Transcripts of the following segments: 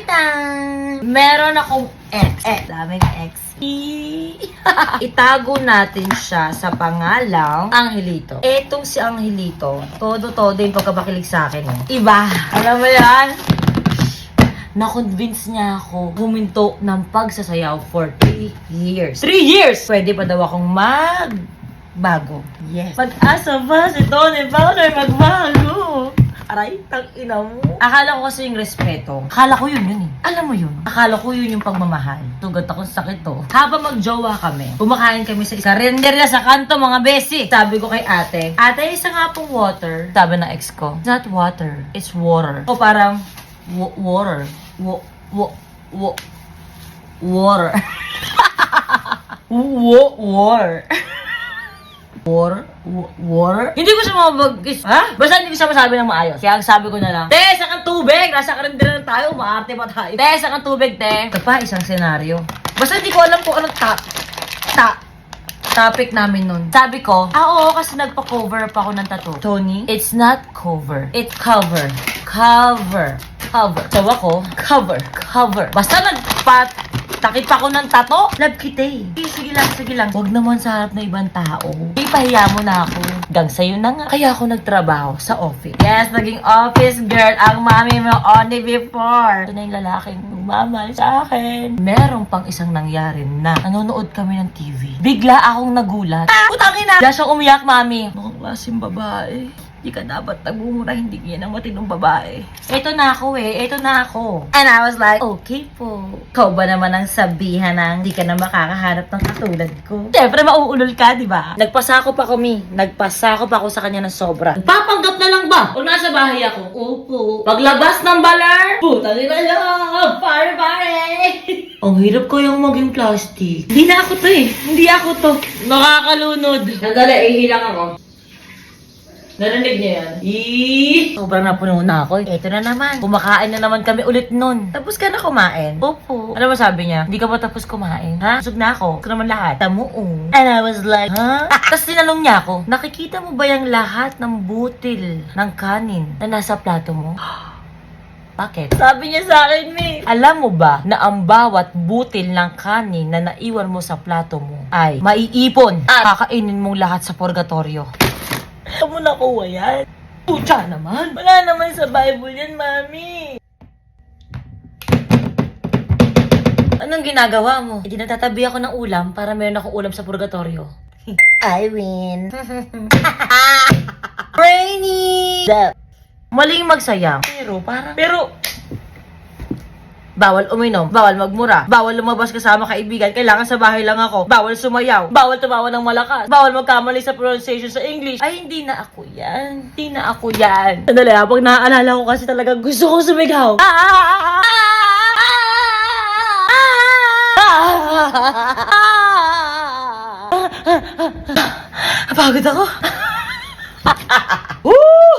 Story time! Meron akong ex. Eh, daming ex. Itago natin siya sa pangalang Angelito. Etong si Angelito, todo-todo yung pagkabakilig sa akin. Eh. Iba. Alam mo yan? na-convince niya ako huminto ng pagsasayaw for 3 years. 3 years! Pwede pa daw akong mag bago. Yes. Pag-asa ba si Tony Fowler magbago? Aray, tang ina mo. Akala ko kasi yung respeto. Akala ko yun yun eh. Alam mo yun? Akala ko yun yung pagmamahal. Tugat ako sa sakit to. Habang magjowa kami, kumakain kami sa isa renderya sa kanto mga besi. Sabi ko kay ate, ate, isa nga pong water. Sabi ng ex ko, it's not water, it's water. O parang, wa- water. Wa- wa- wa- water. Wa- water. Water? Wa- Water? Hindi ko siya mabag... Ha? Basta hindi ko siya masabi ng maayos. Kaya ang sabi ko na lang, Te, sa kang tubig! Nasa karindera na tayo, maarte pa tayo. Te, sa kang tubig, te. Ito pa, isang senaryo. Basta hindi ko alam kung anong ta... Ta... Topic namin nun. Sabi ko, ah oo, kasi nagpa-cover pa ako ng tattoo. Tony, it's not cover. It's cover. Cover. Cover. Tawa ko, cover. Cover. Basta nagpa... Takip ako ng tato. Love kita eh. Sige, lang, sige lang. Huwag naman sa harap ng ibang tao. Ipahiya mo na ako. Gang sa'yo na nga. Kaya ako nagtrabaho sa office. Yes, naging office girl ang mami mo only before. Ito na yung lalaking magmamahal sa akin. Meron pang isang nangyari na nanonood kami ng TV. Bigla akong nagulat. Ah, putang ina! Bigla siyang umiyak, mami. Mukhang klaseng babae. Hindi ka dapat nagmumura, hindi yan ang matinong babae. Ito na ako eh, ito na ako. And I was like, okay po. Ikaw ba naman ang sabihan ng hindi ka na makakahanap ng katulad ko? Siyempre, mauulol ka, di ba? Nagpasako pa kami. Nagpasako pa ako sa kanya ng sobra. Papanggap na lang ba? O nasa bahay ako? Opo. Paglabas ng balar, puta na lang! Pare, pare! ang hirap ko yung maging plastic. Hindi na ako to eh. Hindi ako to. Nakakalunod. Nandala, ihilang ako. Narinig niyo yan? Eee! Sobrang napuno na ako. Ito na naman. Kumakain na naman kami ulit nun. Tapos ka na kumain? Opo. Ano ba sabi niya? Hindi ka ba tapos kumain? Ha? Busog na ako. Ito naman lahat. Tamuong. And I was like, ha? Tapos tinanong niya ako, nakikita mo ba yung lahat ng butil ng kanin na nasa plato mo? Bakit? Sabi niya sa akin, Mi. Alam mo ba na ang bawat butil ng kanin na naiwan mo sa plato mo ay maiipon at kakainin mong lahat sa purgatorio? Saan mo nakuha yan? Pucha naman. Wala naman sa Bible yan, Mami. Anong ginagawa mo? Hindi natatabi ako ng ulam para meron akong ulam sa purgatorio. I win. Rainy! Maling magsayang. Pero parang... Pero... Bawal uminom, bawal magmura, bawal lumabas kasama kaibigan, kailangan sa bahay lang ako, bawal sumayaw, bawal tumawa ng malakas, bawal magkamali sa pronunciation sa English. Ay, hindi na ako yan. Hindi na ako yan. Sandali ha, pag naaalala ko kasi talaga gusto kong sumigaw. Ah! Ah! Ah! Ah! Pagod ako.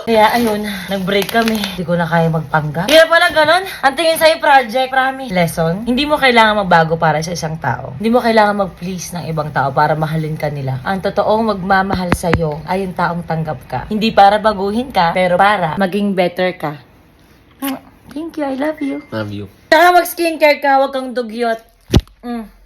Kaya ayun, nag-break kami. Hindi ko na kaya magpanggap. Kaya pala ganun, ang tingin sa'yo project, promise. Lesson, hindi mo kailangan magbago para sa isang tao. Hindi mo kailangan mag-please ng ibang tao para mahalin ka nila. Ang totoong magmamahal sa'yo ay yung taong tanggap ka. Hindi para baguhin ka, pero para maging better ka. Thank you, I love you. Love you. Saka mag-skincare ka, huwag kang dugyot. Mm.